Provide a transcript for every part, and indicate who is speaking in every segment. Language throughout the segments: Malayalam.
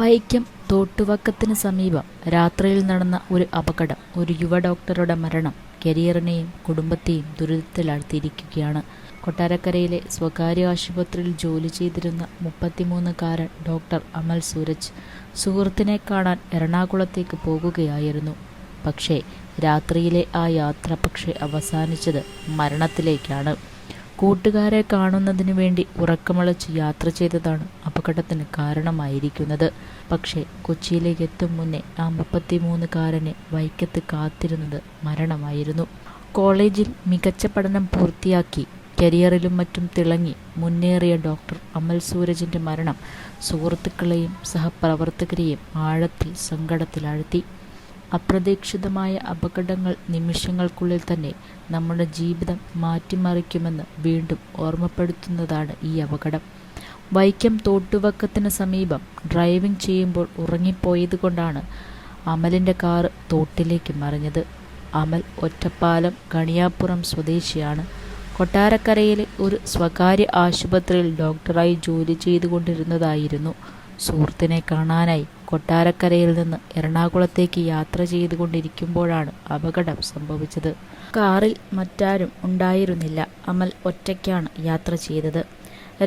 Speaker 1: വൈക്കം തോട്ടുവക്കത്തിന് സമീപം രാത്രിയിൽ നടന്ന ഒരു അപകടം. ഒരു യുവ ഡോക്ടറുടെ മരണം കരിയറിനെയും കുടുംബത്തെയും ദുരിതത്തിലാഴ്ത്തിയിരിക്കുകയാണ്. കൊട്ടാരക്കരയിലെ സ്വകാര്യ ആശുപത്രിയിൽ ജോലി ചെയ്തിരുന്ന മുപ്പത്തിമൂന്നുകാരൻ ഡോക്ടർ അമൽ സൂരജ് സുഹൃത്തിനെ കാണാൻ എറണാകുളത്തേക്ക് പോകുകയായിരുന്നു. പക്ഷേ രാത്രിയിലെ ആ യാത്ര പക്ഷേ അവസാനിച്ചത് മരണത്തിലേക്കാണ്. കൂട്ടുകാരെ കാണുന്നതിനു വേണ്ടി ഉറക്കമളച്ച് യാത്ര ചെയ്തതാണ് അപകടത്തിന് കാരണമായിരിക്കുന്നത്. പക്ഷേ കൊച്ചിയിലേക്ക് എത്തും മുന്നേ ആ മുപ്പത്തിമൂന്നുകാരനെ വൈക്കത്ത് കാത്തിരുന്നത് മരണമായിരുന്നു. കോളേജിൽ മികച്ച പഠനം പൂർത്തിയാക്കി കരിയറിലും മറ്റും തിളങ്ങി മുന്നേറിയ ഡോക്ടർ അമൽ സൂരജിന്റെ മരണം സുഹൃത്തുക്കളെയും സഹപ്രവർത്തകരെയും ആഴത്തിൽ സങ്കടത്തിലാഴ്ത്തി. അപ്രതീക്ഷിതമായ അപകടങ്ങൾ നിമിഷങ്ങൾക്കുള്ളിൽ തന്നെ നമ്മുടെ ജീവിതം മാറ്റിമറിക്കുമെന്ന് വീണ്ടും ഓർമ്മപ്പെടുത്തുന്നതാണ് ഈ അപകടം. വൈക്കം തോട്ടുവക്കത്തിന് സമീപം ഡ്രൈവിംഗ് ചെയ്യുമ്പോൾ ഉറങ്ങിപ്പോയത് കൊണ്ടാണ് അമലിന്റെ കാറ് തോട്ടിലേക്ക് മറിഞ്ഞത്. അമൽ ഒറ്റപ്പാലം കണിയാപ്പുറം സ്വദേശിയാണ്. കൊട്ടാരക്കരയിലെ ഒരു സ്വകാര്യ ആശുപത്രിയിൽ ഡോക്ടറായി ജോലി ചെയ്തുകൊണ്ടിരുന്നതായിരുന്നു. സുഹൃത്തിനെ കാണാനായി കൊട്ടാരക്കരയിൽ നിന്ന് എറണാകുളത്തേക്ക് യാത്ര ചെയ്തുകൊണ്ടിരിക്കുമ്പോഴാണ് അപകടം സംഭവിച്ചത്. കാറിൽ മറ്റാരും ഉണ്ടായിരുന്നില്ല. അമൽ ഒറ്റയ്ക്കാണ് യാത്ര ചെയ്തത്.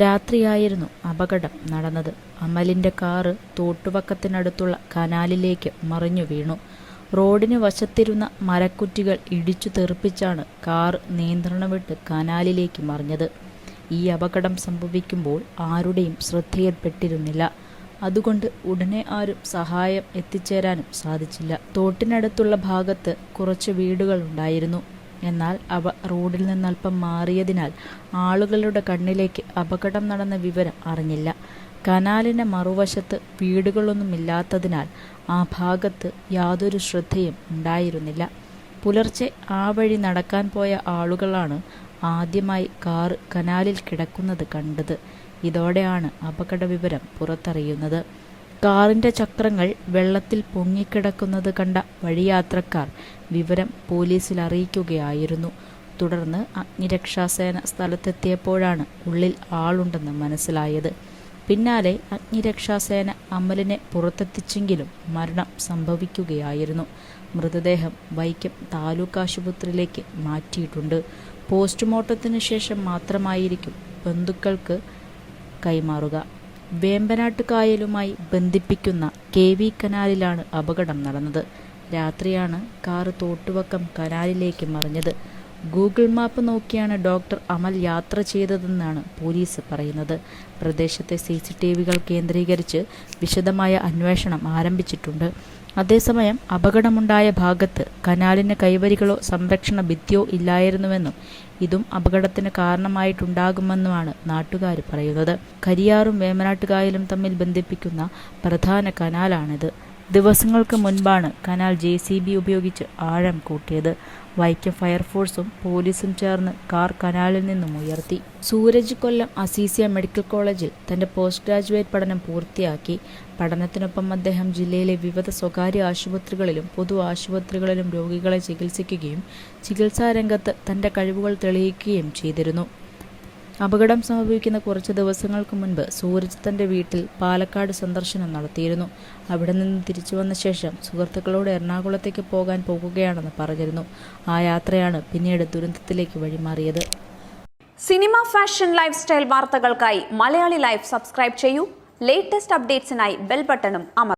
Speaker 1: രാത്രിയായിരുന്നു അപകടം നടന്നത്. അമലിന്റെ കാറ് തോട്ടുപക്കത്തിനടുത്തുള്ള കനാലിലേക്ക് മറിഞ്ഞു വീണു. റോഡിന് വശത്തിരുന്ന മരക്കുറ്റികൾ ഇടിച്ചു തെറിപ്പിച്ചാണ് കാർ നിയന്ത്രണം വിട്ട് കനാലിലേക്ക് മറിഞ്ഞത്. ഈ അപകടം സംഭവിക്കുമ്പോൾ ആരുടെയും ശ്രദ്ധയിൽപ്പെട്ടിരുന്നില്ല. അതുകൊണ്ട് ഉടനെ ആരും സഹായം എത്തിച്ചേരാനും സാധിച്ചില്ല. തോട്ടിനടുത്തുള്ള ഭാഗത്ത് കുറച്ച് വീടുകൾ ഉണ്ടായിരുന്നു. എന്നാൽ അവ റോഡിൽ നിന്നല്പം മാറിയതിനാൽ ആളുകളുടെ കണ്ണിലേക്ക് അപകടം നടന്ന വിവരം അറിഞ്ഞില്ല. കനാലിന് മറുവശത്ത് വീടുകളൊന്നുമില്ലാത്തതിനാൽ ആ ഭാഗത്ത് യാതൊരു ശ്രദ്ധയും ഉണ്ടായിരുന്നില്ല. പുലർച്ചെ ആ വഴി നടക്കാൻ പോയ ആളുകളാണ് ആദ്യമായി കാറ് കനാലിൽ കിടക്കുന്നത് കണ്ടത്. ഇതോടെയാണ് അപകട വിവരം പുറത്തറിയുന്നത്. കാറിന്റെ ചക്രങ്ങൾ വെള്ളത്തിൽ പൊങ്ങിക്കിടക്കുന്നത് കണ്ട വഴിയാത്രക്കാർ വിവരം പോലീസിൽ അറിയിക്കുകയായിരുന്നു. തുടർന്ന് അഗ്നിരക്ഷാസേന സ്ഥലത്തെത്തിയപ്പോഴാണ് ഉള്ളിൽ ആളുണ്ടെന്ന് മനസ്സിലായത്. പിന്നാലെ അഗ്നിരക്ഷാസേന അമലിനെ പുറത്തെത്തിച്ചെങ്കിലും മരണം സംഭവിക്കുകയായിരുന്നു. മൃതദേഹം വൈക്കം താലൂക്ക് ആശുപത്രിയിലേക്ക് മാറ്റിയിട്ടുണ്ട്. പോസ്റ്റ്മോർട്ടത്തിന് ശേഷം മാത്രമായിരിക്കും ബന്ധുക്കൾക്ക് കൈമാറുക. വേമ്പനാട്ട് കായലുമായി ബന്ധിപ്പിക്കുന്ന കെ വി കനാലിലാണ് അപകടം നടന്നത്. രാത്രിയാണ് കാറ് തോട്ടുവക്കം കനാലിലേക്ക് മറിഞ്ഞത്. ഗൂഗിൾ മാപ്പ് നോക്കിയാണ് ഡോക്ടർ അമൽ യാത്ര ചെയ്തതെന്നാണ് പോലീസ് പറയുന്നത്. പ്രദേശത്തെ സി സി ടി വികൾ കേന്ദ്രീകരിച്ച് വിശദമായ അന്വേഷണം ആരംഭിച്ചിട്ടുണ്ട്. അതേസമയം അപകടമുണ്ടായ ഭാഗത്ത് കനാലിന് കൈവരികളോ സംരക്ഷണ ഭിത്തിയോ ഇല്ലായിരുന്നുവെന്നും ഇതും അപകടത്തിന് കാരണമായിട്ടുണ്ടാകുമെന്നുമാണ് നാട്ടുകാർ പറയുന്നത്. കരിയാറും വേമനാട്ടുകായലും തമ്മിൽ ബന്ധിപ്പിക്കുന്ന പ്രധാന കനാലാണിത്. ദിവസങ്ങൾക്ക് മുൻപാണ് കനാൽ ജെ സി ബി ഉപയോഗിച്ച് ആഴം കൂട്ടിയത്. വൈക്കം ഫയർഫോഴ്സും പോലീസും ചേർന്ന് കാർ കനാലിൽ നിന്നും ഉയർത്തി. സൂരജ് കൊല്ലം അസീസിയ മെഡിക്കൽ കോളേജിൽ തന്റെ പോസ്റ്റ് ഗ്രാജുവേറ്റ് പഠനം പൂർത്തിയാക്കി. പഠനത്തിനൊപ്പം അദ്ദേഹം ജില്ലയിലെ വിവിധ സ്വകാര്യ ആശുപത്രികളിലും പൊതു ആശുപത്രികളിലും രോഗികളെ ചികിത്സിക്കുകയും ചികിത്സാരംഗത്ത് തന്റെ കഴിവുകൾ തെളിയിക്കുകയും ചെയ്തിരുന്നു. അപകടം സംഭവിക്കുന്ന കുറച്ച് ദിവസങ്ങൾക്ക് മുൻപ് സൂരജ് തന്റെ വീട്ടിൽ പാലക്കാട് സന്ദർശനം നടത്തിയിരുന്നു. അവിടെ നിന്ന് തിരിച്ചു വന്ന ശേഷം സുഹൃത്തുക്കളോട് എറണാകുളത്തേക്ക് പോകാൻ പോകുകയാണെന്ന് പറഞ്ഞിരുന്നു. ആ യാത്രയാണ് പിന്നീട് ദുരന്തത്തിലേക്ക് വഴിമാറിയത്.
Speaker 2: സിനിമ ഫാഷൻ ലൈഫ് സ്റ്റൈൽ വാർത്തകൾക്കായി മലയാളി ലൈഫ് സബ്സ്ക്രൈബ് ചെയ്യൂ. ലേറ്റസ്റ്റ് അപ്ഡേറ്റ്സിനായി ബെൽ ബട്ടണും അമർ